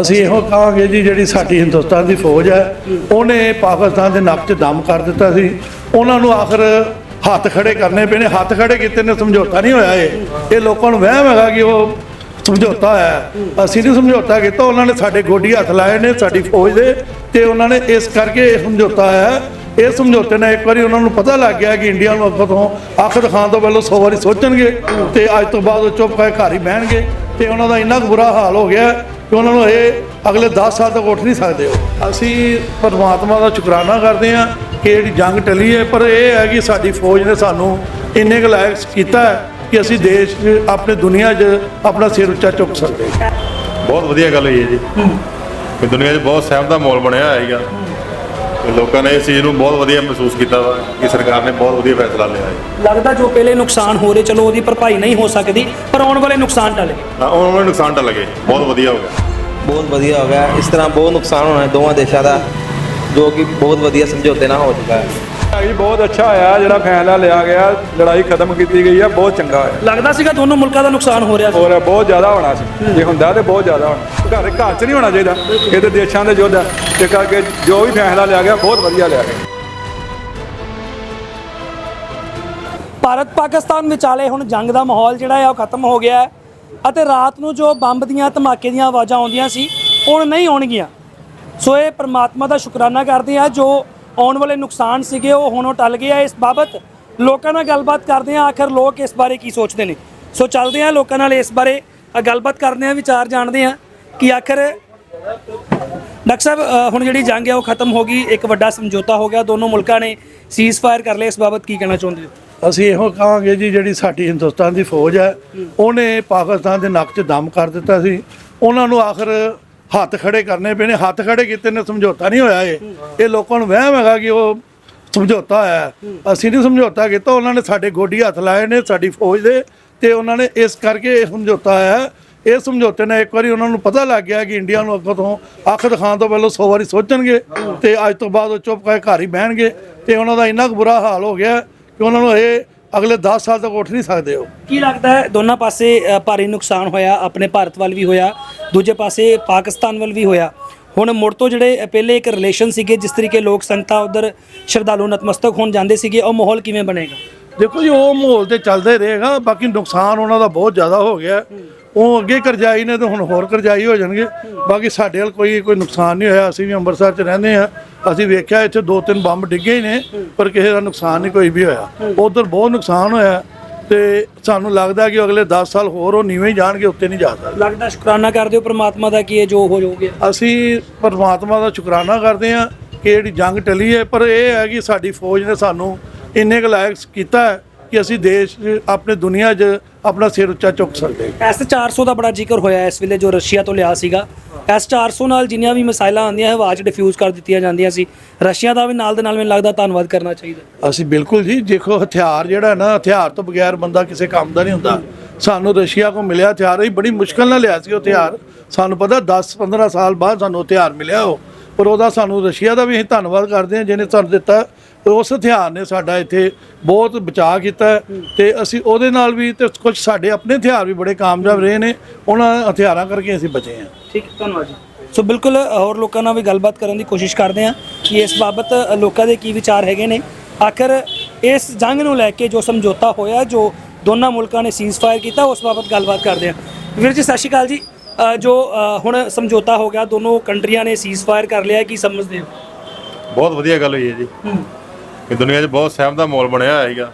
ਅਸੀਂ ਇਹੋ ਕਹਾਂਗੇ ਜੀ, ਜਿਹੜੀ ਸਾਡੀ ਹਿੰਦੁਸਤਾਨ ਦੀ ਫੌਜ ਹੈ, ਉਹਨੇ ਪਾਕਿਸਤਾਨ ਦੇ ਨੱਕ 'ਚ ਦਮ ਕਰ ਦਿੱਤਾ ਸੀ। ਉਹਨਾਂ ਨੂੰ ਆਖਰ ਹੱਥ ਖੜੇ ਕਰਨੇ ਪਏ ਨੇ ਹੱਥ ਖੜੇ ਕੀਤੇ ਨੇ, ਸਮਝੌਤਾ ਨਹੀਂ ਹੋਇਆ ਇਹ। ਇਹ ਲੋਕਾਂ ਨੂੰ ਵਹਿਮ ਹੈਗਾ ਕਿ ਉਹ ਸਮਝੌਤਾ ਹੋਇਆ ਅਸੀਂ ਨਹੀਂ ਸਮਝੌਤਾ ਕੀਤਾ, ਉਹਨਾਂ ਨੇ ਸਾਡੇ ਗੋਡੀ ਹੱਥ ਲਾਏ ਨੇ, ਸਾਡੀ ਫੌਜ ਦੇ, ਤੇ ਉਹਨਾਂ ਨੇ ਇਸ ਕਰਕੇ ਇਹ ਸਮਝੌਤਾ ਹੋਇਆ ਇਹ ਸਮਝੌਤੇ ਨਾਲ ਇੱਕ ਵਾਰੀ ਉਹਨਾਂ ਨੂੰ ਪਤਾ ਲੱਗ ਗਿਆ ਕਿ ਇੰਡੀਆ ਨੂੰ ਅੱਗੋਂ ਤੋਂ ਅੱਖ ਦਿਖਾਉਣ ਤੋਂ ਪਹਿਲਾਂ 100 ਵਾਰੀ ਸੋਚਣਗੇ, ਤੇ ਅੱਜ ਤੋਂ ਬਾਅਦ ਉਹ ਚੁੱਪ ਕਰਕੇ ਘਰ ਹੀ ਬਹਿਣਗੇ। ਤੇ ਉਹਨਾਂ ਦਾ ਇੰਨਾ ਕੁ ਬੁਰਾ ਹਾਲ ਹੋ ਗਿਆ ਕਿ ਉਹਨਾਂ ਨੂੰ ਇਹ ਅਗਲੇ 10 ਸਾਲ ਤੱਕ ਉੱਠ ਨਹੀਂ ਸਕਦੇ ਉਹ। ਅਸੀਂ ਪਰਮਾਤਮਾ ਦਾ ਸ਼ੁਕਰਾਨਾ ਕਰਦੇ ਹਾਂ ਕਿ ਜਿਹੜੀ ਜੰਗ ਟਲੀ ਹੈ ਪਰ ਇਹ ਹੈ ਕਿ ਸਾਡੀ ਫੌਜ ਨੇ ਸਾਨੂੰ ਇੰਨੇ ਕੁ ਲਾਇਕ ਕੀਤਾ ਹੈ ਕਿ ਅਸੀਂ ਦੇਸ਼ 'ਚ ਆਪਣੇ ਦੁਨੀਆ 'ਚ ਆਪਣਾ ਸਿਰ ਉੱਚਾ ਚੁੱਕ ਸਕਦੇ ਹਾਂ। ਬਹੁਤ ਵਧੀਆ ਗੱਲ ਹੋਈ ਹੈ ਜੀ। ਕਿ ਦੁਨੀਆ 'ਚ ਬਹੁਤ ਸਹਿਮ ਦਾ ਮਾਹੌਲ ਬਣਿਆ ਹੋਇਆ ਹੈਗਾ। ਲੋਕਾਂ ਨੇ ਇਸ ਚੀਜ਼ ਨੂੰ ਬਹੁਤ ਵਧੀਆ ਮਹਿਸੂਸ ਕੀਤਾ ਵਾ ਕਿ ਸਰਕਾਰ ਨੇ ਬਹੁਤ ਵਧੀਆ ਫੈਸਲਾ ਲਿਆ ਹੈ। ਲੱਗਦਾ ਜੋ ਪਹਿਲੇ ਨੁਕਸਾਨ ਹੋ ਰਹੇ ਚਲੋ ਉਹਦੀ ਭਰਪਾਈ ਨਹੀਂ ਹੋ ਸਕਦੀ ਪਰ ਆਉਣ ਵਾਲੇ ਨੁਕਸਾਨ ਟਲੇ ਹਾਂ ਉਹਨਾਂ ਨੂੰ ਨੁਕਸਾਨ ਤਾਂ ਲੱਗੇ ਬਹੁਤ ਵਧੀਆ ਹੋ ਗਿਆ। ਬਹੁਤ ਵਧੀਆ ਹੋ ਗਿਆ। ਇਸ ਤਰ੍ਹਾਂ ਬਹੁਤ ਨੁਕਸਾਨ ਹੋਣਾ ਹੈ ਦੋਵਾਂ ਦੇਸ਼ਾਂ ਦਾ ਜੋ ਕਿ ਬਹੁਤ ਵਧੀਆ ਸਮਝੌਤੇ ਨਾਲ ਹੋ ਚੁੱਕਾ ਹੈ। ਜੀ ਬਹੁਤ ਅੱਛਾ ਹੋਇਆ ਜਿਹੜਾ ਫੈਸਲਾ ਲਿਆ ਗਿਆ ਲੜਾਈ ਖਤਮ ਕੀਤੀ ਗਈ ਹੈ ਬਹੁਤ ਚੰਗਾ ਹੋਇਆ ਲੱਗਦਾ ਸੀਗਾ ਦੋਨੋਂ ਮੁਲਕਾਂ ਦਾ ਨੁਕਸਾਨ ਹੋ ਰਿਹਾ ਸੀ। ਹੋਰ ਬਹੁਤ ਜ਼ਿਆਦਾ ਹੋਣਾ ਸੀ। ਜੇ ਹੁੰਦਾ ਤੇ ਬਹੁਤ ਜ਼ਿਆਦਾ ਹੋਣਾ। ਘਰ ਘਰ 'ਚ ਨਹੀਂ ਹੋਣਾ ਚਾਹੀਦਾ। ਇਹ ਤੇ ਦੇਸ਼ਾਂ ਦੇ ਯੁੱਧ ਹੈ ਤੇ ਕਰਕੇ ਜੋ ਵੀ ਫੈਸਲਾ ਲਿਆ ਗਿਆ ਬਹੁਤ ਵਧੀਆ ਲਿਆ ਗਿਆ। ਭਾਰਤ ਪਾਕਿਸਤਾਨ ਵਿਚਾਲੇ ਹੁਣ ਜੰਗ ਦਾ ਮਾਹੌਲ ਜਿਹੜਾ ਹੈ ਉਹ ਖਤਮ ਹੋ ਗਿਆ ਹੈ। ਅਤੇ ਰਾਤ ਨੂੰ ਜੋ ਬੰਬ ਦੀਆਂ ਧਮਾਕੇ ਦੀਆਂ ਆਵਾਜ਼ਾਂ ਆਉਂਦੀਆਂ ਸੀ ਹੁਣ ਨਹੀਂ ਆਉਣਗੀਆਂ। ਸੋ ਇਹ ਪ੍ਰਮਾਤਮਾ ਦਾ ਸ਼ੁਕਰਾਨਾ ਕਰਦੇ ਆ ਜੋ ਆਉਣ ਵਾਲੇ ਨੁਕਸਾਨ ਸੀਗੇ, ਉਹ ਹੁਣ ਉਹ ਟਲ ਗਏ ਆ। ਇਸ ਬਾਬਤ ਲੋਕਾਂ ਨਾਲ ਗੱਲਬਾਤ ਕਰਦੇ ਆ ਆਖਰ ਲੋਕ ਇਸ ਬਾਰੇ ਕੀ ਸੋਚਦੇ ਨੇ? ਸੋ ਚੱਲਦੇ ਆ ਲੋਕਾਂ ਨਾਲ ਇਸ ਬਾਰੇ ਗੱਲਬਾਤ ਕਰਦੇ ਆ ਵਿਚਾਰ ਜਾਣਦੇ ਆ ਕਿ ਆਖਰ ਡਾਕਟਰ ਸਾਹਿਬ ਹੁਣ ਜਿਹੜੀ ਜੰਗ ਹੈ ਉਹ ਖਤਮ ਹੋ ਗਈ। ਇੱਕ ਵੱਡਾ ਸਮਝੌਤਾ ਹੋ ਗਿਆ। ਦੋਨੋਂ ਮੁਲਕਾਂ ਨੇ ਸੀਜ਼ ਫਾਇਰ ਕਰ ਲਿਆ। ਇਸ ਬਾਬਤ ਕੀ ਕਹਿਣਾ ਚਾਹੁੰਦੇ ਹੋ? ਅਸੀਂ ਇਹੋ ਕਹਾਂਗੇ ਜੀ, ਜਿਹੜੀ ਸਾਡੀ ਹਿੰਦੁਸਤਾਨ ਦੀ ਫੌਜ ਹੈ, ਉਹਨੇ ਪਾਕਿਸਤਾਨ ਦੇ ਨੱਕ 'ਚ ਦਮ ਕਰ ਦਿੱਤਾ ਸੀ। ਉਹਨਾਂ ਨੂੰ ਆਖਰ ਹੱਥ ਖੜੇ ਕਰਨੇ ਪਏ ਨੇ, ਹੱਥ ਖੜੇ ਕੀਤੇ ਨੇ, ਸਮਝੌਤਾ ਨਹੀਂ ਹੋਇਆ ਇਹ। ਇਹ ਲੋਕਾਂ ਨੂੰ ਵਹਿਮ ਹੈਗਾ ਕਿ ਉਹ ਸਮਝੌਤਾ ਹੋਇਆ ਅਸੀਂ ਨਹੀਂ ਸਮਝੌਤਾ ਕੀਤਾ, ਉਹਨਾਂ ਨੇ ਸਾਡੇ ਗੋਡੀ ਹੱਥ ਲਾਏ ਨੇ, ਸਾਡੀ ਫੌਜ ਦੇ, ਤੇ ਉਹਨਾਂ ਨੇ ਇਸ ਕਰਕੇ ਇਹ ਸਮਝੌਤਾ ਹੋਇਆ ਇਹ ਸਮਝੌਤੇ ਨੇ ਇੱਕ ਵਾਰੀ ਉਹਨਾਂ ਨੂੰ ਪਤਾ ਲੱਗ ਗਿਆ ਕਿ ਇੰਡੀਆ ਨੂੰ ਅੱਗੋਂ ਤੋਂ ਅੱਖ ਦਿਖਾਉਣ ਤੋਂ ਪਹਿਲਾਂ 100 ਵਾਰੀ ਸੋਚਣਗੇ, ਤੇ ਅੱਜ ਤੋਂ ਬਾਅਦ ਉਹ ਚੁੱਪ ਕਰਕੇ ਘਰ ਹੀ ਬਹਿਣਗੇ, ਤੇ ਉਹਨਾਂ ਦਾ ਇੰਨਾ ਕੁ ਬੁਰਾ ਹਾਲ ਹੋ ਗਿਆ ਕਿ ਉਹਨਾਂ ਨੂੰ ਇਹ ਅਗਲੇ 10 ਸਾਲ ਤੱਕ ਉੱਠ ਨਹੀਂ ਸਕਦੇ ਉਹ। ਕੀ ਲੱਗਦਾ ਹੈ ਦੋਨਾਂ ਪਾਸੇ ਅ, ਭਾਰੀ ਨੁਕਸਾਨ ਹੋਇਆ ਆਪਣੇ ਭਾਰਤ ਵੱਲ ਵੀ ਹੋਇਆ ਦੂਜੇ ਪਾਸੇ ਪਾਕਿਸਤਾਨ ਵੱਲ ਵੀ ਹੋਇਆ। ਹੁਣ ਮੁੜ ਤੋਂ ਜਿਹੜੇ ਅ, ਪਹਿਲੇ ਇੱਕ ਰਿਲੇਸ਼ਨ ਸੀਗੇ ਜਿਸ ਤਰੀਕੇ ਲੋਕ ਸੰਗਤਾਂ ਉਧਰ ਸ਼ਰਧਾਲੂ ਨਤਮਸਤਕ ਹੋਣ ਜਾਂਦੇ ਸੀਗੇ ਉਹ ਮਾਹੌਲ ਕਿਵੇਂ ਬਣੇਗਾ? ਦੇਖੋ ਜੀ ਉਹ ਮਾਹੌਲ ਤੇ ਚੱਲਦਾ ਹੀ ਰਹੇਗਾ ਬਾਕੀ ਨੁਕਸਾਨ ਉਹਨਾਂ ਦਾ ਬਹੁਤ ਜ਼ਿਆਦਾ ਹੋ ਗਿਆ। ਉਹ ਅੱਗੇ ਕਰਜਾਈ ਨੇ ਤੇ ਹੁਣ ਹੋਰ ਕਰਜਾਈ ਹੋ ਜਾਣਗੇ। ਬਾਕੀ ਸਾਡੇ ਵੱਲ ਕੋਈ ਕੋਈ ਨੁਕਸਾਨ ਨਹੀਂ ਹੋਇਆ। ਅਸੀਂ ਵੀ ਅੰਮ੍ਰਿਤਸਰ 'ਚ ਰਹਿੰਦੇ ਆ ਅਸੀਂ ਵੇਖਿਆ ਇੱਥੇ ਦੋ ਤਿੰਨ ਬੰਬ ਡਿੱਗੇ ਹੀ ਨੇ ਪਰ ਕਿਸੇ ਦਾ ਨੁਕਸਾਨ ਨਹੀਂ ਕੋਈ ਵੀ ਹੋਇਆ। ਉਧਰ ਬਹੁਤ ਨੁਕਸਾਨ ਹੋਇਆ ਤੇ ਸਾਨੂੰ ਲੱਗਦਾ ਕਿ ਅਗਲੇ 10 ਸਾਲ ਹੋਰ ਉਹ ਨੀਵੇਂ ਹੀ ਜਾਣਗੇ ਉੱਤੇ ਨਹੀਂ ਜਾ ਸਕਦੇ। ਲੱਗਦਾ ਸ਼ੁਕਰਾਨਾ ਕਰਦੇ ਹੋ ਪ੍ਰਮਾਤਮਾ ਦਾ ਕਿ ਇਹ ਜੋ ਹੋ ਜਾਓਗੇ ਅਸੀਂ ਪਰਮਾਤਮਾ ਦਾ ਸ਼ੁਕਰਾਨਾ ਕਰਦੇ ਹਾਂ ਕਿ ਜਿਹੜੀ ਜੰਗ ਟਲੀ ਹੈ ਪਰ ਇਹ ਹੈ ਕਿ ਸਾਡੀ ਫੌਜ ਨੇ ਸਾਨੂੰ ਇੰਨੇ ਕੁ ਲਾਇਕ ਕੀਤਾ ਕਿ ਅਸੀਂ ਦੇਸ਼ ਆਪਣੇ ਦੁਨੀਆ 'ਚ ਆਪਣਾ ਸਿਰ ਉੱਚਾ ਚੁੱਕ ਸਕਦੇ ਹਾਂ। ਐਸ 400 ਦਾ ਬੜਾ ਜ਼ਿਕਰ ਹੋਇਆ ਇਸ ਵੇਲੇ ਜੋ ਰਸ਼ੀਆ ਤੋਂ ਲਿਆ ਸੀਗਾ। ਐਸ 400 ਨਾਲ ਜਿੰਨੀਆਂ ਵੀ ਮਿਸਾਈਲਾਂ ਆਉਂਦੀਆਂ ਹਵਾ 'ਚ ਡਿਫਿਊਜ਼ ਕਰ ਦਿੱਤੀਆਂ ਜਾਂਦੀਆਂ ਸੀ। ਰਸ਼ੀਆ ਦਾ ਵੀ ਨਾਲ ਦੇ ਨਾਲ ਮੈਨੂੰ ਲੱਗਦਾ ਧੰਨਵਾਦ ਕਰਨਾ ਚਾਹੀਦਾ। ਅਸੀਂ ਬਿਲਕੁਲ ਜੀ ਦੇਖੋ ਹਥਿਆਰ ਜਿਹੜਾ ਨਾ ਹਥਿਆਰ ਤੋਂ ਬਗੈਰ ਬੰਦਾ ਕਿਸੇ ਕੰਮ ਦਾ ਨਹੀਂ ਹੁੰਦਾ। ਸਾਨੂੰ ਰਸ਼ੀਆ ਕੋ ਮਿਲਿਆ ਹਥਿਆਰ ਹੀ ਬੜੀ ਮੁਸ਼ਕਲ ਨਾਲ ਲਿਆ ਸੀ ਉਹ ਹਥਿਆਰ। ਸਾਨੂੰ ਪਤਾ 10 15 ਸਾਲ ਬਾਅਦ ਸਾਨੂੰ ਹਥਿਆਰ ਮਿਲਿਆ ਉਹ। ਪਰ ਉਹਦਾ ਸਾਨੂੰ ਰਸ਼ੀਆ ਦਾ ਵੀ ਅਸੀਂ ਧੰਨਵਾਦ ਕਰਦੇ ਹਾਂ ਜਿਹਨੇ ਸਾਨੂੰ ਦਿੱਤਾ। ਉਸ ਹਥਿਆਰ ਨੇ ਸਾਡਾ ਇੱਥੇ ਬਹੁਤ ਬਚਾਅ ਕੀਤਾ ਤੇ ਅਸੀਂ ਉਹਦੇ ਨਾਲ ਵੀ ਤੇ ਕੁਝ ਸਾਡੇ ਆਪਣੇ ਹਥਿਆਰ ਵੀ ਬੜੇ ਕਾਮਯਾਬ ਰਹੇ ਨੇ ਉਹਨਾਂ ਹਥਿਆਰਾਂ ਕਰਕੇ ਅਸੀਂ ਬਚੇ ਹਾਂ। ਠੀਕ ਧੰਨਵਾਦ ਜੀ। ਸੋ ਬਿਲਕੁਲ ਹੋਰ ਲੋਕਾਂ ਨਾਲ ਵੀ ਗੱਲਬਾਤ ਕਰਨ ਦੀ ਕੋਸ਼ਿਸ਼ ਕਰਦੇ ਹਾਂ ਕਿ ਇਸ ਬਾਬਤ ਲੋਕਾਂ ਦੇ ਕੀ ਵਿਚਾਰ ਹੈਗੇ ਨੇ। ਆਖਰ ਇਸ ਜੰਗ ਨੂੰ ਲੈ ਕੇ ਜੋ ਸਮਝੌਤਾ ਹੋਇਆ ਜੋ ਦੋਨਾਂ ਮੁਲਕਾਂ ਨੇ ਸੀਜ਼ ਫਾਇਰ ਕੀਤਾ ਉਸ ਬਾਬਤ ਗੱਲਬਾਤ ਕਰਦੇ ਹਾਂ। ਵੀਰ ਜੀ ਸਤਿ ਸ਼੍ਰੀ ਅਕਾਲ ਜੀ। ਜੋ ਹੁਣ ਸਮਝੌਤਾ ਹੋ ਗਿਆ ਦੋਨੋਂ ਕੰਟਰੀਆਂ ਨੇ ਸੀਜ਼ ਫਾਇਰ ਕਰ ਲਿਆ ਕੀ ਸਮਝਦੇ ਹੋ? ਬਹੁਤ ਵਧੀਆ ਗੱਲ ਹੋਈ ਹੈ ਜੀ। ਕਿ ਦੁਨੀਆ 'ਚ ਬਹੁਤ ਸਹਿਮ ਦਾ ਮਾਹੌਲ ਬਣਿਆ ਹੋਇਆ ਹੈਗਾ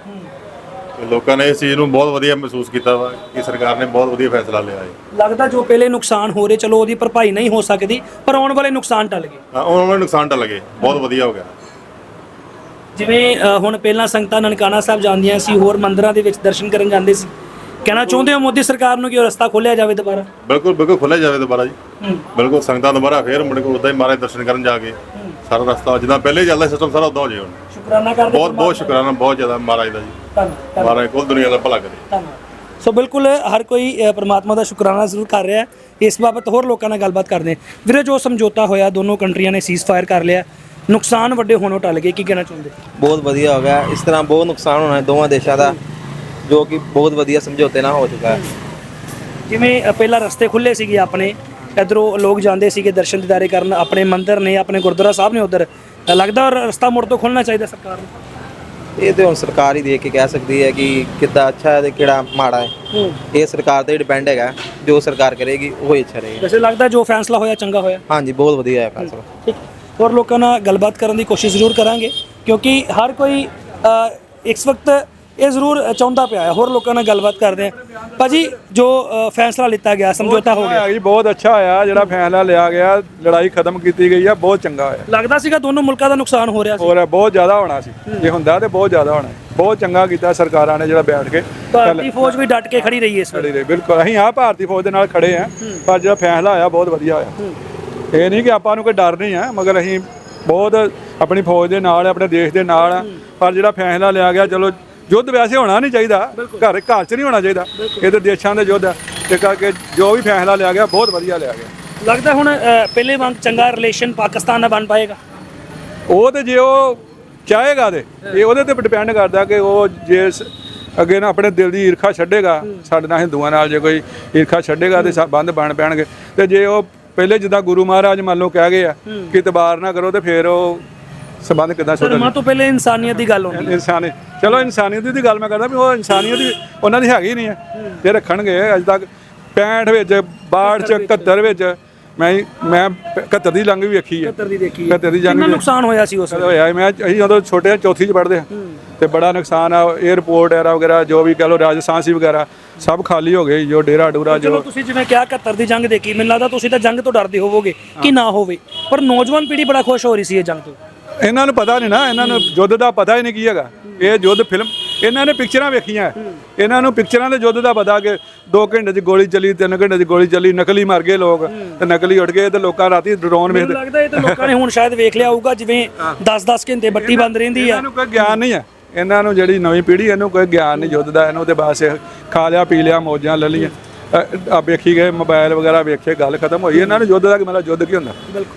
ਤੇ ਲੋਕਾਂ ਨੇ ਇਸ ਚੀਜ਼ ਨੂੰ ਬਹੁਤ ਵਧੀਆ ਮਹਿਸੂਸ ਕੀਤਾ ਵਾ ਕਿ ਸਰਕਾਰ ਨੇ ਬਹੁਤ ਵਧੀਆ ਫੈਸਲਾ ਲਿਆ ਹੈ। ਲੱਗਦਾ ਜੋ ਪਹਿਲੇ ਨੁਕਸਾਨ ਹੋ ਰਹੇ ਚਲੋ ਉਹਦੀ ਭਰਪਾਈ ਨਹੀਂ ਹੋ ਸਕਦੀ ਪਰ ਆਉਣ ਵਾਲੇ ਨੁਕਸਾਨ ਟਲ ਗਏ। ਹਾਂ ਉਹਨਾਂ ਨੂੰ ਨੁਕਸਾਨ ਤਾਂ ਲੱਗੇ ਬਹੁਤ ਵਧੀਆ ਹੋ ਗਿਆ। ਜਿਵੇਂ ਅ, ਹੁਣ ਪਹਿਲਾਂ ਸੰਗਤਾਂ ਨਨਕਾਣਾ ਸਾਹਿਬ ਜਾਂਦੀਆਂ ਸੀ ਹੋਰ ਮੰਦਿਰਾਂ ਦੇ ਵਿੱਚ ਦਰਸ਼ਨ ਕਰਨ ਜਾਂਦੇ ਸੀ। ਕਹਿਣਾ ਚਾਹੁੰਦੇ ਹੋ ਮੋਦੀ ਸਰਕਾਰ ਨੂੰ ਕਿ ਉਹ ਰਸਤਾ ਖੋਲ੍ਹਿਆ ਜਾਵੇ ਦੁਬਾਰਾ? ਬਿਲਕੁਲ ਬਿਲਕੁਲ ਖੁੱਲਿਆ ਜਾਵੇ ਦੁਬਾਰਾ ਜੀ। ਬਿਲਕੁਲ ਸੰਗਤਾਂ ਦੁਬਾਰਾ ਫੇਰ ਮੁੜ ਕੇ ਉਦਾਂ ਹੀ ਮਹਾਰਾਜ ਦਰਸ਼ਨ ਕਰਨ ਜਾ ਕੇ। ਸਾਰਾ ਰਸਤਾ ਜਿੱਦਾਂ ਪਹਿਲੇ ਚੱਲਦਾ ਸਿਸਟਮ ਸਾਰਾ ਉਦਾਂ ਹੋ ਹੁਣ। ਸ਼ੁਕਰਾਨਾ ਕਰਦੇ ਬਹੁਤ ਬਹੁਤ ਸ਼ੁਕਰਾਨਾ ਬਹੁਤ ਜ਼ਿਆਦਾ ਮਹਾਰਾਜ ਦਾ ਜੀ। ਧੰਨਵਾਦ ਮਹਾਰਾਜ ਕੋਲ ਦੁਨੀਆ ਦਾ ਭਲਾ ਕਰੇ। ਧੰਨਵਾਦ। ਸੋ ਬਿਲਕੁਲ ਹਰ ਕੋਈ ਅ, ਪ੍ਰਮਾਤਮਾ ਦਾ ਸ਼ੁਕਰਾਨਾ ਜ਼ਰੂਰ ਕਰ ਰਿਹਾ ਹੈ। ਇਸ ਬਾਬਤ ਹੋਰ ਲੋਕਾਂ ਨਾਲ ਗੱਲਬਾਤ ਕਰਦੇ ਹਾਂ। ਵੀਰੇ ਜੋ ਸਮਝੌਤਾ ਹੋਇਆ ਦੋਨੋਂ ਕੰਟਰੀਆਂ ਨੇ ਸੀਜ਼ ਫਾਇਰ ਕਰ ਲਿਆ। ਨੁਕਸਾਨ ਵੱਡੇ ਹੋਣੋਂ ਟਲ ਗਏ ਕੀ ਕਹਿਣਾ ਚਾਹੁੰਦੇ? ਬਹੁਤ ਵਧੀਆ ਹੋ ਗਿਆ। ਇਸ ਤਰ੍ਹਾਂ ਬਹੁਤ ਨੁਕਸਾਨ ਹੋਣਾ ਹੈ ਦੋਵਾਂ ਦੇਸ਼ਾਂ ਦਾ ਜੋ ਕਿ ਬਹੁਤ ਵਧੀਆ ਸਮਝੌਤੇ ਨਾਲ ਹੋ ਚੁੱਕਾ ਹੈ। ਜਿਵੇਂ ਅ, ਪਹਿਲਾਂ ਰਸਤੇ ਖੁੱਲੇ ਸੀਗੇ ਆਪਣੇ ਇਧਰੋਂ ਲੋਕ ਜਾਂਦੇ ਸੀਗੇ ਦਰਸ਼ਨ ਦਿਦਾਰੇ ਕਰਨ ਆਪਣੇ ਮੰਦਿਰ ਨੇ ਆਪਣੇ ਗੁਰਦੁਆਰਾ ਸਾਹਿਬ ਨੇ ਉਧਰ। ਲੱਗਦਾ ਰਸਤਾ ਮੁੜ ਤੋਂ ਖੋਲਣਾ ਚਾਹੀਦਾ ਸਰਕਾਰ ਨੂੰ। ਇਹ ਤੇ ਹੁਣ ਸਰਕਾਰ ਹੀ ਦੇਖ ਕੇ ਕਹਿ ਸਕਦੀ ਹੈ ਕਿ ਕਿੱਦਾਂ ਅੱਛਾ ਹੈ ਤੇ ਕਿਹੜਾ ਮਾੜਾ ਹੈ। ਇਹ ਸਰਕਾਰ ਤੇ ਡਿਪੈਂਡ ਹੈਗਾ ਜੋ ਸਰਕਾਰ ਕਰੇਗੀ ਉਹ ਹੀ ਅੱਛਾ ਰਹੇਗਾ। ਵੈਸੇ ਲੱਗਦਾ ਜੋ ਫੈਸਲਾ ਹੋਇਆ ਚੰਗਾ ਹੋਇਆ। ਹਾਂਜੀ ਬਹੁਤ ਵਧੀਆ ਹੈ ਫੈਸਲਾ। ਠੀਕ। ਹੋਰ ਲੋਕਾਂ ਨਾਲ ਗੱਲਬਾਤ ਕਰਨ ਦੀ ਕੋਸ਼ਿਸ਼ ਜ਼ਰੂਰ ਕਰਾਂਗੇ ਕਿਉਂਕਿ ਹਰ ਕੋਈ ਇਸ ਵਕਤ ਇਹ ਜ਼ਰੂਰ ਚਾਹੁੰਦਾ ਪਿਆ ਹੈ। ਹੋਰ ਲੋਕਾਂ ਨਾਲ ਗੱਲਬਾਤ ਕਰਦੇ ਆ ਭਾਜੀ ਜੋ ਫੈਸਲਾ ਲਿੱਤਾ ਗਿਆ ਸਮਝੌਤਾ ਹੋ ਗਿਆ। ਜੀ ਬਹੁਤ ਅੱਛਾ ਹੋਇਆ। ਜਿਹੜਾ ਫੈਸਲਾ ਲਿਆ ਗਿਆ ਲੜਾਈ ਖਤਮ ਕੀਤੀ ਗਈ ਆ ਬਹੁਤ ਚੰਗਾ ਹੋਇਆ। ਲੱਗਦਾ ਸੀਗਾ ਦੋਨੋਂ ਮੁਲਕਾਂ ਦਾ ਨੁਕਸਾਨ ਹੋ ਰਿਹਾ ਸੀ। ਹੋਰ ਬਹੁਤ ਜ਼ਿਆਦਾ ਹੋਣਾ ਸੀ। ਜੇ ਹੁੰਦਾ ਤੇ ਬਹੁਤ ਜ਼ਿਆਦਾ ਹੋਣਾ। ਬਹੁਤ ਚੰਗਾ ਕੀਤਾ ਸਰਕਾਰਾਂ ਨੇ ਜਿਹੜਾ ਬੈਠ ਕੇ ਭਾਰਤੀ ਫੌਜ ਵੀ ਡਟ ਕੇ ਖੜੀ ਰਹੀ ਹੈ ਇਸ ਵੇਲੇ। ਖੜੀ ਰਹੇ ਬਿਲਕੁਲ। ਅਸੀਂ ਆ ਭਾਰਤੀ ਫੌਜ ਦੇ ਨਾਲ ਖੜੇ ਆ ਪਰ ਜਿਹੜਾ ਫੈਸਲਾ ਹੋਇਆ ਬਹੁਤ ਵਧੀਆ ਹੋਇਆ। ਇਹ ਨਹੀਂ ਕਿ ਆਪਾਂ ਨੂੰ ਕੋਈ ਡਰ ਨਹੀਂ ਆ ਮਗਰ ਅਸੀਂ ਬਹੁਤ ਆਪਣੀ ਫੌਜ ਦੇ ਨਾਲ ਆਪਣੇ ਦੇਸ਼ ਦੇ ਨਾਲ ਪਰ ਜਿਹੜਾ ਫੈਸਲਾ ਲਿਆ ਗਿਆ ਚਲੋ ਯੁੱਧ ਵੈਸੇ ਹੋਣਾ ਨਹੀਂ ਚਾਹੀਦਾ। ਘਰ ਘਰ 'ਚ ਨਹੀਂ ਹੋਣਾ ਚਾਹੀਦਾ। ਇਹ ਤਾਂ ਦੇਸ਼ਾਂ ਦੇ ਯੁੱਧ ਆ। ਤੇ ਕਰਕੇ ਜੋ ਵੀ ਫੈਸਲਾ ਲਿਆ ਗਿਆ ਬਹੁਤ ਵਧੀਆ ਲਿਆ ਗਿਆ। ਲੱਗਦਾ ਹੁਣ ਪਹਿਲੇ ਵਾਂਗ ਚੰਗਾ ਰਿਲੇਸ਼ਨ ਪਾਕਿਸਤਾਨ ਨਾਲ ਬਣ ਪਾਏਗਾ? ਉਹ ਤੇ ਜੇ ਉਹ ਚਾਹੇਗਾ ਤੇ ਇਹ ਉਹਦੇ ਤੇ ਡਿਪੈਂਡ ਕਰਦਾ ਕਿ ਉਹ ਜੇ ਅੱਗੇ ਨਾ ਆਪਣੇ ਦਿਲ ਦੀ ਈਰਖਾ ਛੱਡੇਗਾ ਸਾਡੇ ਨਾਲ ਹਿੰਦੂਆਂ ਨਾਲ ਜੇ ਕੋਈ ਈਰਖਾ ਛੱਡੇਗਾ ਤੇ ਬੰਦ ਬਣ ਪੈਣਗੇ। ਤੇ ਜੇ ਉਹ ਪਹਿਲੇ ਜਿੱਦਾਂ ਗੁਰੂ ਮਹਾਰਾਜ ਮੰਨ ਲਓ ਕਹਿ ਗਏ ਆ ਕਿ ਇਤਬਾਰ ਨਾ ਕਰੋ ਤੇ ਫਿਰ ਉਹ ਸਬੰਧ ਕਿੱਦਾਂ ਸੁਧਰ ਧਰਮਾਂ ਤੋਂ ਪਹਿਲੇ ਇਨਸਾਨੀਅਤ ਦੀ ਗੱਲ ਹੁੰਦੀ ਇਨਸਾਨੀ ਚਲੋ ਇਨਸਾਨੀਅਤ ਦੀ ਗੱਲ ਮੈਂ ਕਰਦਾ ਵੀ ਉਹ ਇਨਸਾਨੀਅਤ ਦੀ ਉਹਨਾਂ ਦੀ ਹੈਗੀ ਨਹੀਂ ਹੈ। ਜੇ ਰੱਖਣਗੇ ਅੱਜ ਤੱਕ 65 ਵਿੱਚ 62 ਚ 71 ਵਿੱਚ। ਮੈਂ ਮੈਂ 71 ਦੀ ਲੰਗ ਵੀ ਵੇਖੀ ਹੈ। ਦੀ ਦੇਖੀ 71 ਦੀ ਜੰਗ ਕਿੰਨਾ ਵੀ ਨੁਕਸਾਨ ਹੋਇਆ ਸੀ ਉਸ ਹੋਇਆ? ਮੈਂ ਅਸੀਂ ਉਦੋਂ ਛੋਟੇ ਚੌਥੀ ਚ ਪੜ੍ਹਦੇ ਆ। ਤੇ ਬੜਾ ਨੁਕਸਾਨ ਆ 에어ਪੋਰਟ ਐਰਾ ਵਗੈਰਾ ਜੋ ਵੀ ਕਹ ਲੋ ਰਾਜਸਥਾਨ ਸੀ ਵਗੈਰਾ ਸਭ ਖਾਲੀ ਹੋ ਗਏ ਜੋ ਡੇਰਾ ਡੂਰਾ ਜੋ ਤੁਸੀਂ ਜਿਵੇਂ ਕਿਹਾ 71 ਦੀ ਜੰਗ ਦੇਖੀ। ਮੈਨੂੰ ਲੱਗਦਾ ਤੁਸੀਂ ਤਾਂ ਜੰਗ ਤੋਂ ਡਰਦੇ ਹੋਵੋਗੇ ਕਿ ਨਾ ਹੋਵੇ। ਪਰ ਨੌਜਵਾਨ ਪੀੜ੍ਹੀ ਬੜਾ ਖੁਸ਼ ਹੋ ਰਹੀ ਸੀ ਇਹ ਜੰਗ ਤੋਂ। ਇਹਨਾਂ ਨੂੰ ਪਤਾ ਨਹੀਂ ਨਾ ਇਹਨਾਂ ਨੂੰ ਯੁੱਧ ਦਾ ਪਤਾ ਹੀ ਨਹੀਂ ਕੀ ਹੈਗਾ। ਇਹ ਯੁੱਧ ਫਿਲਮ ਇਹਨਾਂ ਨੇ ਪਿਕਚਰਾਂ ਵੇਖੀਆਂ। ਇਹਨਾਂ ਨੂੰ ਪਿਕਚਰਾਂ ਦੇ ਯੁੱਧ ਦਾ ਪਤਾ ਕਿ 2 ਘੰਟੇ 'ਚ ਗੋਲੀ ਚੱਲੀ 3 ਘੰਟੇ 'ਚ ਗੋਲੀ ਚੱਲੀ ਨਕਲੀ ਮਰ ਗਏ ਲੋਕ ਤੇ ਨਕਲੀ ਉੱਡ ਗਏ ਤੇ ਲੋਕਾਂ ਰਾਤੀ ਡਰੋਨ ਮੈਨੂੰ ਵੇਖਦੇ। ਲੱਗਦਾ ਇਹ ਤਾਂ ਲੋਕਾਂ ਨੇ ਹੁਣ ਸ਼ਾਇਦ ਵੇਖ ਲਿਆ ਹੋਊਗਾ ਜਿਵੇਂ 10-10 ਘੰਟੇ ਬੱਤੀ ਬੰਦ ਰਹਿੰਦੀ ਆ। ਇਹਨਾਂ ਨੂੰ ਕੋਈ ਗਿਆਨ ਨਹੀਂ ਹੈ ਇਹਨਾਂ ਨੂੰ ਜਿਹੜੀ ਨਵੀਂ ਪੀੜ੍ਹੀ ਇਹਨੂੰ ਕੋਈ ਗਿਆਨ ਨਹੀਂ ਯੁੱਧ ਦਾ ਇਹਨੂੰ ਤੇ ਬਸ ਖਾ ਲਿਆ ਪੀ ਲਿਆ ਮੌਜਾਂ ਲੈ ਲਈਆਂ। ਆ ਵੇਖੀ ਗਏ ਮੋਬਾਈਲ ਵਗੈਰਾ ਵੇਖੇ ਗੱਲ ਖਤਮ ਹੋਈ। ਇਹਨਾਂ ਨੂੰ ਯੁੱਧ ਦਾ ਕੀ ਮਤਲਬ ਯੁੱਧ ਕੀ ਹੁੰਦਾ?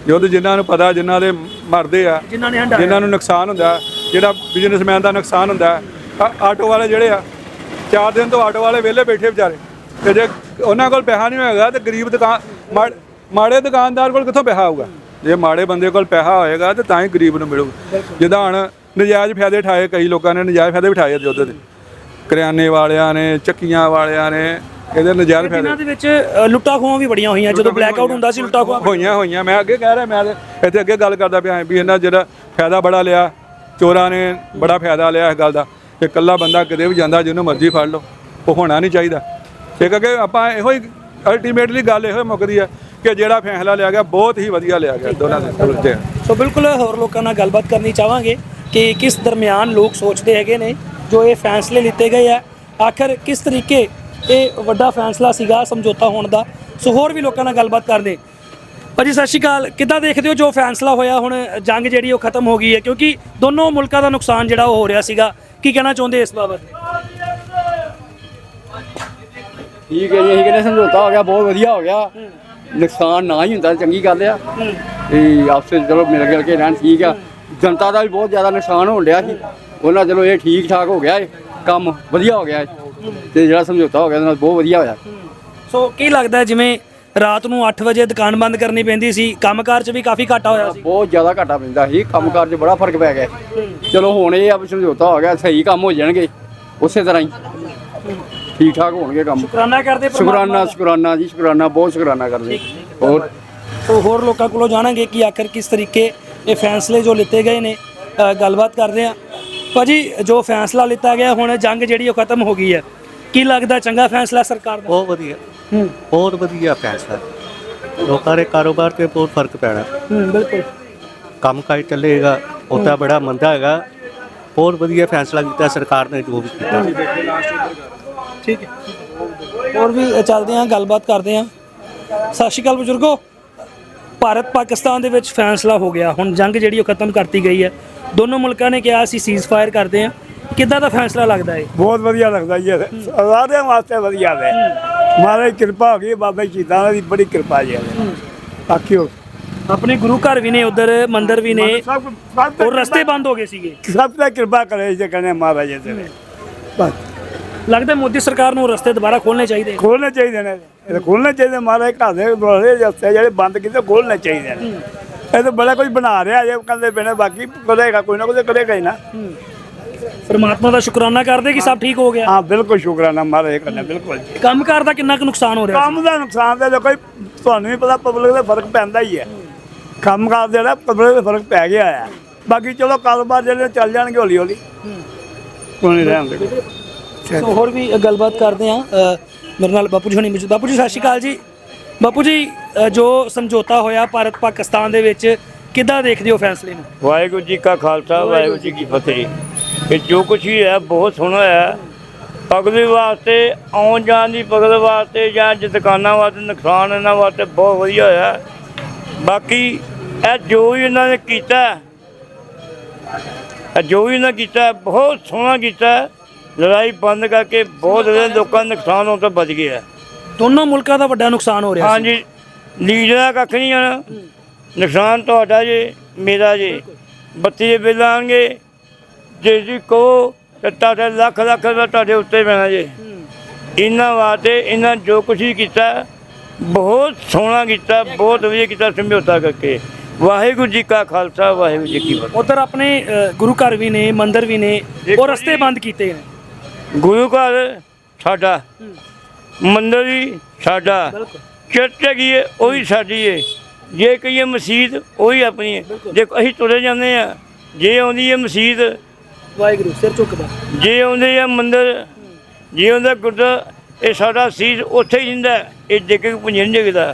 ਯੁੱਧ ਜਿਨ੍ਹਾਂ ਨੂੰ ਪਤਾ ਜਿਨ੍ਹਾਂ ਦੇ ਮਰਦੇ ਆ ਜਿਨ੍ਹਾਂ ਨੇ ਨੁਕਸਾਨ ਹੁੰਦਾ ਜਿਹੜਾ ਬਿਜ਼ਨਸਮੈਨ ਦਾ ਨੁਕਸਾਨ ਹੁੰਦਾ ਆਟੋ ਵਾਲੇ ਜਿਹੜੇ ਆ ਚਾਰ ਦਿਨ ਤੋਂ ਆਟੋ ਵਾਲੇ ਵਿਹਲੇ ਬੈਠੇ ਵਿਚਾਰੇ। ਤੇ ਜੇ ਉਹਨਾਂ ਕੋਲ ਪੈਸਾ ਨਹੀਂ ਹੋਏਗਾ ਤੇ ਗਰੀਬ ਦੁਕਾਨ ਮਾੜ- ਦੁਕਾਨਦਾਰ ਕੋਲ ਕਿੱਥੋਂ ਪੈਸਾ ਆਊਗਾ? ਜੇ ਮਾੜੇ ਬੰਦੇ ਕੋਲ ਪੈਸਾ ਹੋਏਗਾ ਤੇ ਤਾਂ ਹੀ ਗਰੀਬ ਨੂੰ ਮਿਲੂਗਾ ਜਿੱਦਾਂ ਹੁਣ ਨਜਾਇਜ਼ ਫਾਇਦੇ ਠਾਏ ਕਈ ਲੋਕਾਂ ਨੇ ਨਜਾਇਜ਼ ਫਾਇਦੇ ਉਠਾਏ ਆ ਯੁੱਧ ਦੇ। ਕਰਿਆਨੇ ਵਾਲਿਆਂ ਨੇ ਚੱਕੀਆਂ ਵਾਲਿਆਂ ਨੇ ਇਹਦੇ ਨਜਾਇਜ਼ ਫਾਇਦੇ। ਇਹਨਾਂ ਦੇ ਵਿੱਚ ਲੁੱਟਾਂ ਖੋਹਾਂ ਵੀ ਬੜੀਆਂ ਹੋਈਆਂ ਜਦੋਂ ਬਲੈਕ ਆਊਟ ਹੁੰਦਾ ਸੀ ਲੁੱਟਾਂ ਖੋਹਾਂ ਹੋਈਆਂ ਹੋਈਆਂ। ਮੈਂ ਅੱਗੇ ਕਹਿ ਰਿਹਾ ਮੈਂ ਇੱਥੇ ਅੱਗੇ ਗੱਲ ਕਰਦਾ ਪਿਆ ਵੀ ਇਹਨਾਂ ਜਿਹੜਾ ਫਾਇਦਾ ਬੜਾ ਲਿਆ ਚੋਰਾਂ ਨੇ ਬੜਾ ਫਾਇਦਾ ਲਿਆ ਇਸ ਗੱਲ ਦਾ। ਕਿ ਇਕੱਲਾ ਬੰਦਾ ਕਿਤੇ ਵੀ ਜਾਂਦਾ ਜਿਹਨੂੰ ਮਰਜ਼ੀ ਫੜ ਲਓ। ਉਹ ਹੋਣਾ ਨਹੀਂ ਚਾਹੀਦਾ। ਇਹ ਕਰਕੇ ਆਪਾਂ ਇਹੋ ਹੀ ਅਲਟੀਮੇਟਲੀ ਗੱਲ ਇਹੋ ਹੀ ਮੁੱਕਦੀ ਹੈ ਕਿ ਜਿਹੜਾ ਫੈਸਲਾ ਲਿਆ ਗਿਆ ਬਹੁਤ ਹੀ ਵਧੀਆ ਲਿਆ ਗਿਆ ਦੋਨਾਂ ਦੇ ਤਰਫ ਸੋ ਬਿਲਕੁਲ ਹੋਰ ਲੋਕਾਂ ਨਾਲ ਗੱਲਬਾਤ ਕਰਨੀ ਚਾਹਾਂਗੇ ਕਿ ਕਿਸ ਦਰਮਿਆਨ ਲੋਕ ਸੋਚਦੇ ਹੈਗੇ ਨੇ ਜੋ ਇਹ ਫੈਸਲੇ ਲਿੱਤੇ ਗਏ ਆ। ਆਖਰ ਕਿਸ ਤਰੀਕੇ ਇਹ ਵੱਡਾ ਫੈਸਲਾ ਸੀਗਾ ਸਮਝੌਤਾ ਹੋਣ ਦਾ। ਸੋ ਹੋਰ ਵੀ ਲੋਕਾਂ ਨਾਲ ਗੱਲਬਾਤ ਕਰਦੇ ਭਾਜੀ ਸਤਿ ਸ਼੍ਰੀ ਅਕਾਲ। ਕਿੱਦਾਂ ਦੇਖਦੇ ਹੋ ਜੋ ਫੈਸਲਾ ਹੋਇਆ ਹੁਣ ਜੰਗ ਜਿਹੜੀ ਉਹ ਖਤਮ ਹੋ ਗਈ ਹੈ? ਕਿਉਂਕਿ ਦੋਨੋਂ ਮੁਲਕਾਂ ਦਾ ਨੁਕਸਾਨ ਜਿਹੜਾ ਉਹ ਹੋ ਰਿਹਾ ਸੀਗਾ। ਕੀ ਕਹਿਣਾ ਚਾਹੁੰਦੇ ਇਸ ਬਾਬਤ? ਠੀਕ ਹੈ ਜੀ ਅਸੀਂ ਕਹਿੰਦੇ ਸਮਝੌਤਾ ਹੋ ਗਿਆ ਬਹੁਤ ਵਧੀਆ ਹੋ ਗਿਆ। ਨੁਕਸਾਨ ਨਾ ਹੀ ਹੁੰਦਾ ਚੰਗੀ ਗੱਲ ਆ। ਤੇ ਆਪਸ ਚਲੋ ਮਿਲ ਗਿਲ ਕੇ ਰਹਿਣ ਠੀਕ ਆ। ਜਨਤਾ ਦਾ ਵੀ ਬਹੁਤ ਜ਼ਿਆਦਾ ਨੁਕਸਾਨ ਹੋਣ ਡਿਆ ਸੀ। ਉਹਨਾਂ ਚਲੋ ਇਹ ਠੀਕ ਠਾਕ ਹੋ ਗਿਆ ਇਹ ਕੰਮ ਵਧੀਆ ਹੋ ਗਿਆ। ਤੇ ਜਿਹੜਾ ਸਮਝੌਤਾ ਹੋ ਗਿਆ ਉਹਦੇ ਨਾਲ ਬਹੁਤ ਵਧੀਆ ਹੋਇਆ। ਸੋ ਕੀ ਲੱਗਦਾ ਹੈ ਜਿਵੇਂ ਰਾਤ ਨੂੰ 8 ਵਜੇ ਦੁਕਾਨ ਬੰਦ ਕਰਨੀ ਪੈਂਦੀ ਸੀ ਕੰਮਕਾਰ 'ਚ ਵੀ ਕਾਫੀ ਘਾਟਾ ਹੋਇਆ ਸੀ? ਬਹੁਤ ਜ਼ਿਆਦਾ ਘਾਟਾ ਪੈਂਦਾ ਸੀ ਕੰਮਕਾਰ 'ਚ ਬੜਾ ਫ਼ਰਕ ਪੈ ਗਿਆ। ਚਲੋ ਹੁਣ ਇਹ ਆ ਵੀ ਸਮਝੌਤਾ ਹੋ ਗਿਆ ਸਹੀ ਕੰਮ ਹੋ ਜਾਣਗੇ ਉਸੇ ਤਰ੍ਹਾਂ ਹੀ। ਠੀਕ ਠਾਕ ਹੋਣਗੇ ਕੰਮ। ਸ਼ੁਕਰਾਨਾ ਕਰਦੇ ਪਰਮਾਤਮਾ ਸ਼ੁਕਰਾਨਾ ਦਾ। ਸ਼ੁਕਰਾਨਾ ਜੀ ਸ਼ੁਕਰਾਨਾ ਬਹੁਤ ਸ਼ੁਕਰਾਨਾ ਕਰਦੇ। ਹੋਰ? ਸੋ ਹੋਰ ਲੋਕਾਂ ਕੋਲੋਂ ਜਾਣਾਂਗੇ ਕਿ ਆਖਰ ਕਿਸ ਤਰੀਕੇ ਇਹ ਫੈਸਲੇ ਜੋ ਲਿੱਤੇ ਗਏ ਨੇ ਅ, ਗੱਲਬਾਤ ਕਰਦੇ ਆ ਭਾਜੀ ਜੋ ਫੈਸਲਾ ਲਿੱਤਾ ਗਿਆ ਹੁਣ ਜੰਗ ਜਿਹੜੀ ਉਹ ਖਤਮ ਹੋ ਗਈ ਹੈ। ਕੀ ਲੱਗਦਾ ਚੰਗਾ ਫੈਸਲਾ ਸਰਕਾਰ ਦਾ? ਬਹੁਤ ਵਧੀਆ। ਹੂੰ। ਬਹੁਤ ਵਧੀਆ ਫੈਸਲਾ। ਲੋਕਾਂ ਦੇ ਕਾਰੋਬਾਰ ਤੇ ਬਹੁਤ ਫ਼ਰਕ ਪੈਣਾ। ਹੂੰ ਬਿਲਕੁਲ। ਕੰਮ ਕਾਜ ਚੱਲੇਗਾ ਉਹਦਾ ਬੜਾ ਮੰਦਾ ਹੈਗਾ। ਬਹੁਤ ਵਧੀਆ ਫੈਸਲਾ ਕੀਤਾ ਸਰਕਾਰ ਨੇ ਜੋ ਵੀ ਕੀਤਾ। ਠੀਕ ਹੈ। ਹੋਰ ਵੀ ਚੱਲਦੇ ਆ ਗੱਲਬਾਤ ਕਰਦੇ ਆ ਸਤਿ ਸ਼੍ਰੀ ਅਕਾਲ ਬਜ਼ੁਰਗੋ। ਭਾਰਤ ਪਾਕਿਸਤਾਨ ਦੇ ਵਿੱਚ ਫੈਸਲਾ ਹੋ ਗਿਆ। ਹੁਣ ਜੰਗ ਜਿਹੜੀ ਉਹ ਖਤਮ ਕਰਤੀ ਗਈ ਹੈ। ਦੋਨੋਂ ਮੁਲਕਾਂ ਨੇ ਕਿਹਾ ਅਸੀਂ ਸੀਜ਼ ਫਾਇਰ ਕਰਦੇ ਆ ਕਿੱਦਾਂ ਦਾ ਫੈਸਲਾ ਲੱਗਦਾ ਹੈ ਬਹੁਤ ਵਧੀਆ ਲੱਗਦਾ ਜੀ ਸਾਰਿਆਂ ਵਾਸਤੇ ਵਧੀਆ ਹੈ ਮਹਾਰਾਜ ਦੀ ਕਿਰਪਾ ਹੋ ਗਈ ਬਾਬਾ ਚੀਤਾਂ ਦੀ ਬੜੀ ਕਿਰਪਾ ਜੀ। ਬਾਕੀ ਹੋਰ। ਆਪਣੇ ਗੁਰੂ ਘਰ ਵੀ ਨੇ ਉਧਰ ਮੰਦਿਰ ਵੀ ਨੇ। ਔਰ ਰਸਤੇ ਬੰਦ ਹੋ ਗਏ ਸੀਗੇ। ਸਭ ਤੇ ਕਿਰਪਾ ਕਰੇ ਜੇ ਕਹਿੰਦੇ ਮਹਾਰਾਜ ਜੀ ਤੇ ਬਸ। ਲੱਗਦਾ ਮੋਦੀ ਸਰਕਾਰ ਨੂੰ ਰਸਤੇ ਦੁਬਾਰਾ ਖੋਲਣੇ ਚਾਹੀਦੇ ਖੋਲਣੇ ਚਾਹੀਦੇ ਨੇ। ਇਹ ਖੋਲਣੇ ਚਾਹੀਦੇ ਮਹਾਰਾਜ ਘਰ ਦੇ ਰਸਤੇ ਜਿਹੜੇ ਬੰਦ ਕੀਤੇ ਖੋਲਣੇ ਚਾਹੀਦੇ ਨੇ। ਇਹ ਤਾਂ ਬੜਾ ਕੁਝ ਬਣਾ ਰਿਹਾ ਜੇ ਕਹਿੰਦੇ ਬਿਨੇ ਬਾਕੀ ਕਰੇਗਾ ਕੋਈ ਨਾ ਕੋਈ ਕਰੇਗਾ ਹੀ ਨਾ। ਪਰਮਾਤਮਾ ਦਾ ਸ਼ੁਕਰਾਨਾ ਕਰਦੇ ਕਿ ਸਭ ਠੀਕ ਹੋ ਗਿਆ? ਹਾਂ ਬਿਲਕੁਲ ਸ਼ੁਕਰਾਨਾ ਮਹਾਰਾਜ ਕਰਨਾ ਬਿਲਕੁਲ ਜੀ। ਕੰਮਕਾਰ ਦਾ ਕਿੰਨਾ ਕੁ ਨੁਕਸਾਨ ਹੋ ਰਿਹਾ ਕੰਮ ਦਾ ਨੁਕਸਾਨ ਤੇ ਦੇਖੋ ਜੀ, ਤੁਹਾਨੂੰ ਵੀ ਪਤਾ ਪਬਲਿਕ ਦਾ ਫ਼ਰਕ ਪੈਂਦਾ ਹੀ ਹੈ। ਕੰਮ ਕਾਰ ਦਾ ਜਿਹੜਾ ਪਬਲਿਕ ਦਾ ਫ਼ਰਕ ਪੈ ਗਿਆ ਹੈ ਬਾਕੀ ਚਲੋ ਕਾਰੋਬਾਰ ਜਿਹੜੇ ਚੱਲ ਜਾਣਗੇ ਹੌਲੀ ਹੌਲੀ ਕੋਈ ਨਹੀਂ ਰਹਿੰਦੇ ਸੋ ਹੋਰ ਵੀ ਗੱਲਬਾਤ ਕਰਦੇ ਆ ਮੇਰੇ ਨਾਲ ਬਾਪੂ ਜੀ ਹੁਣੀ ਮੌਜੂਦ। ਬਾਪੂ ਜੀ ਸਤਿ ਸ਼੍ਰੀ ਅਕਾਲ ਜੀ। ਬਾਪੂ ਜੀ ਅ, ਜੋ ਸਮਝੌਤਾ ਹੋਇਆ ਭਾਰਤ ਪਾਕਿਸਤਾਨ ਦੇ ਵਿੱਚ ਕਿੱਦਾਂ ਦੇਖਦੇ ਹੋ ਫੈਸਲੇ ਨੂੰ? ਵਾਹਿਗੁਰੂ ਜੀ ਕਾ ਖਾਲਸਾ ਵਾਹਿਗੁਰੂ ਜੀ ਕੀ ਫਤਿਹ। ਇਹ ਜੋ ਕੁਛ ਵੀ ਹੈ ਬਹੁਤ ਸੋਹਣਾ ਹੈ। ਪਗਲੇ ਵਾਸਤੇ ਆਉਣ ਜਾਣ ਦੀ ਪਗਲ ਵਾਸਤੇ ਜਾਂ ਜਿ ਦੁਕਾਨਾਂ ਵਾਸਤੇ ਨੁਕਸਾਨ ਇਹਨਾਂ ਵਾਸਤੇ ਬਹੁਤ ਵਧੀਆ ਹੋਇਆ। ਬਾਕੀ ਇਹ ਜੋ ਵੀ ਇਹਨਾਂ ਨੇ ਕੀਤਾ ਇਹ ਜੋ ਵੀ ਇਹਨਾਂ ਕੀਤਾ ਬਹੁਤ ਸੋਹਣਾ ਕੀਤਾ। ਲੜਾਈ ਬੰਦ ਕਰਕੇ ਬਹੁਤ ਜ਼ਿਆਦਾ ਲੋਕਾਂ ਦਾ ਨੁਕਸਾਨ ਹੋਣ ਤੋਂ ਬਚ ਗਿਆ। ਦੋਨੋਂ ਮੁਲਕਾਂ ਦਾ ਵੱਡਾ ਨੁਕਸਾਨ ਹੋ ਰਿਹਾ ਸੀ। ਹਾਂਜੀ ਲੀਡਰਾਂ ਕੱਖ ਨਹੀਂ ਆਣਾ ਨੁਕਸਾਨ ਤੁਹਾਡਾ ਜੇ ਮੇਰਾ ਜੇ। ਬੱਤੀ ਦੇ ਬਿੱਲ ਆਣਗੇ। ਜੇ ਜੀ ਕਹੋ ਤੇ ਤੁਹਾਡੇ ਲੱਖ ਲੱਖ ਰੁਪਏ ਤੁਹਾਡੇ ਉੱਤੇ ਪੈਣਾ ਜੇ। ਇਹਨਾਂ ਵਾਸਤੇ ਇਹਨਾਂ ਜੋ ਕੁਛ ਵੀ ਕੀਤਾ ਬਹੁਤ ਸੋਹਣਾ ਕੀਤਾ ਬਹੁਤ ਵਧੀਆ ਕੀਤਾ ਸਮਝੌਤਾ ਕਰਕੇ। ਵਾਹਿਗੁਰੂ ਜੀ ਕਾ ਖਾਲਸਾ ਵਾਹਿਗੁਰੂ ਜੀ ਕੀ ਫਤਿਹ। ਉਧਰ ਆਪਣੇ ਅ, ਗੁਰੂ ਘਰ ਵੀ ਨੇ ਮੰਦਿਰ ਵੀ ਨੇ ਉਹ ਰਸਤੇ ਬੰਦ ਕੀਤੇ ਨੇ। ਗੁਰੂ ਘਰ ਸਾਡਾ। ਮੰਦਰ ਵੀ ਸਾਡਾ। ਚਰਚ ਹੈਗੀ ਹੈ ਉਹ ਸਾਡੀ ਹੈ ਜੇ ਕਹੀਏ ਮਸਜਿਦ ਉਹ ਆਪਣੀ ਹੈ ਜੇ ਅਸੀਂ ਤੁਰੇ ਜਾਂਦੇ ਆ। ਜੇ ਆਉਂਦੀ ਹੈ ਮਸਜਿਦ ਵਾਹਿਗੁਰੂ ਸਿਰ ਝੁਕਦਾ ਜੇ ਆਉਂਦੇ ਆ ਮੰਦਰ ਜੇ ਆਉਂਦਾ ਗੁਰਦਾ ਇਹ ਸਾਡਾ ਸੀਸ ਉੱਥੇ ਹੀ ਹੈ। ਇਹ ਦੇਖ ਕੇ ਪੁੰਜਣ ਜਗਦਾ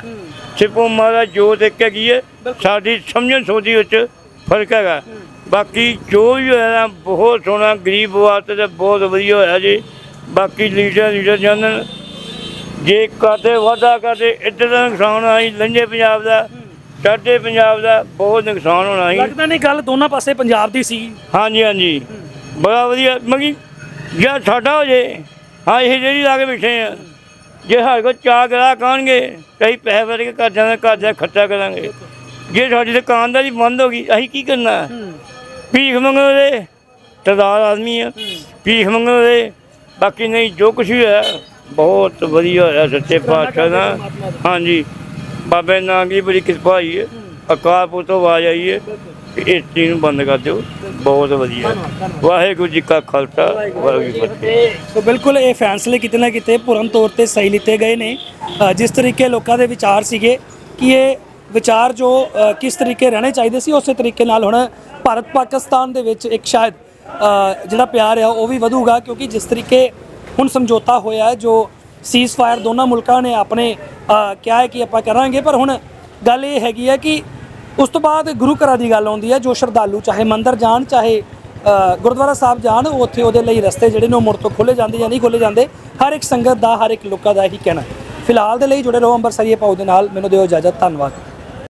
ਸਿਪੋ ਮਹਾਰਾਜ ਜੋ ਦੇਖ ਕੇ ਕੀ ਹੈ ਸਾਡੀ ਸਮਝਣ ਸੋਚੀ ਵਿੱਚ ਫ਼ਰਕ ਹੈਗਾ। ਬਾਕੀ ਜੋ ਵੀ ਹੋਇਆ ਨਾ ਬਹੁਤ ਸੋਹਣਾ ਗਰੀਬ ਵਾਸਤੇ ਤੇ ਬਹੁਤ ਵਧੀਆ ਹੋਇਆ ਜੀ। ਬਾਕੀ ਲੀਡਰ ਲੀਡਰ ਜਾਣਨ। ਜੇ ਕਰਦੇ ਵਾਧਾ ਕਰਦੇ ਇੱਧਰ ਦਾ ਨੁਕਸਾਨ ਆਈ ਲੰਝੇ ਪੰਜਾਬ ਦਾ ਚੜ੍ਹਦੇ ਪੰਜਾਬ ਦਾ ਬਹੁਤ ਨੁਕਸਾਨ ਹੋਣਾ ਸੀ। ਲੱਗਦਾ ਨਹੀਂ ਗੱਲ ਦੋਨਾਂ ਪਾਸੇ ਪੰਜਾਬ ਦੀ ਸੀ। ਹਾਂਜੀ ਹਾਂਜੀ। ਬੜਾ ਵਧੀਆ ਮਗੀ ਜੇ ਸਾਡਾ ਹੋ ਜੇ ਹਾਂ ਇਹ ਜਿਹੜੀ ਲਾ ਕੇ ਬੈਠੇ ਆ। ਜੇ ਸਾਡੇ ਕੋਲ ਚਾਰ ਗਰਾ ਕਾਣਗੇ ਕਈ ਪੈਸੇ ਵਰ ਕੇ ਘਰ ਜਾਣਾ ਘਰ ਜਾ ਖਰਚਾ ਕਰਾਂਗੇ। ਜੇ ਸਾਡੀ ਦੁਕਾਨਦਾਰੀ ਬੰਦ ਹੋ ਗਈ ਅਸੀਂ ਕੀ ਕਰਨਾ? ਭੀਖ ਮੰਗਦੇ ਸਰਦਾਰ ਆਦਮੀ ਆ। ਭੀਖ ਮੰਗਦੇ ਬਾਕੀ ਨਹੀਂ ਜੋ ਕੁਛ ਵੀ ਹੈ ਬਹੁਤ ਵਧੀਆ ਹੋਇਆ ਸੱਚੇ ਪਾਤਸ਼ਾਹ ਦਾ। ਹਾਂਜੀ। ਬਾਬੇ ਨਾਨਕ ਦੀ ਬੜੀ ਕਿਰਪਾ ਹੋਈ ਹੈ। ਅਕਾਲ ਪੁਰਖ ਤੋਂ ਆਵਾਜ਼ ਆਈ ਹੈ ਕਿ ਇਸ ਚੀਜ਼ ਨੂੰ ਬੰਦ ਕਰ ਦਿਓ। ਬਹੁਤ ਵਧੀਆ। ਵਾਹਿਗੁਰੂ ਜੀ ਕਾ ਖਾਲਸਾ ਵਾਹਿਗੁਰੂ ਜੀ ਕੀ ਫਤਿਹ। ਸੋ ਬਿਲਕੁਲ ਇਹ ਫੈਸਲੇ ਕਿਤੇ ਨਾ ਕਿਤੇ ਪੂਰਨ ਤੌਰ ਤੇ ਸਹੀ ਲਿੱਤੇ ਗਏ ਨੇ। ਜਿਸ ਤਰੀਕੇ ਲੋਕਾਂ ਦੇ ਵਿਚਾਰ ਸੀਗੇ ਕਿ ਇਹ ਵਿਚਾਰ ਜੋ ਕਿਸ ਤਰੀਕੇ ਰਹਿਣੇ ਚਾਹੀਦੇ ਸੀ ਉਸੇ ਤਰੀਕੇ ਨਾਲ ਹੁਣ ਭਾਰਤ ਪਾਕਿਸਤਾਨ ਦੇ ਵਿੱਚ ਇੱਕ ਸ਼ਾਇਦ ਜਿਹੜਾ ਪਿਆਰ ਆ ਉਹ ਵੀ ਵਧੂਗਾ ਕਿਉਂਕਿ ਜਿਸ ਤਰੀਕੇ ਹੁਣ ਸਮਝੌਤਾ ਹੋਇਆ ਹੈ, ਜੋ ਸੀਜ਼ ਫਾਇਰ ਦੋਨਾਂ ਮੁਲਕਾਂ ਨੇ ਆਪਣੇ ਕਿਹਾ ਹੈ ਕਿ ਆਪਾਂ ਕਰਾਂਗੇ, ਪਰ ਹੁਣ ਗੱਲ ਇਹ ਹੈਗੀ ਹੈ ਕਿ ਉਸ ਤੋਂ ਬਾਅਦ ਗੁਰੂ ਘਰਾਂ ਦੀ ਗੱਲ ਆਉਂਦੀ ਹੈ, ਜੋ ਸ਼ਰਧਾਲੂ ਚਾਹੇ ਮੰਦਰ ਜਾਣ, ਚਾਹੇ ਗੁਰਦੁਆਰਾ ਸਾਹਿਬ ਜਾਣ ਉੱਥੇ ਉਹਦੇ ਲਈ ਰਸਤੇ ਜਿਹੜੇ ਨੇ ਉਹ ਮੁੜ ਤੋਂ ਖੋਲੇ ਜਾਂਦੇ ਜਾਂ ਨਹੀਂ ਖੋਲੇ ਜਾਂਦੇ, ਹਰ ਇੱਕ ਸੰਗਤ ਦਾ, ਹਰ ਇੱਕ ਲੋਕਾਂ ਦਾ ਇਹੀ ਕਹਿਣਾ ਫਿਲਹਾਲ ਦੇ ਲਈ ਜੁੜੇ ਰਹੋ ਅੰਬਰਸਰੀਏ ਪਾਉ ਦੇ ਨਾਲ, ਮੈਨੂੰ ਦਿਓ ਇਜਾਜ਼ਤ, ਧੰਨਵਾਦ।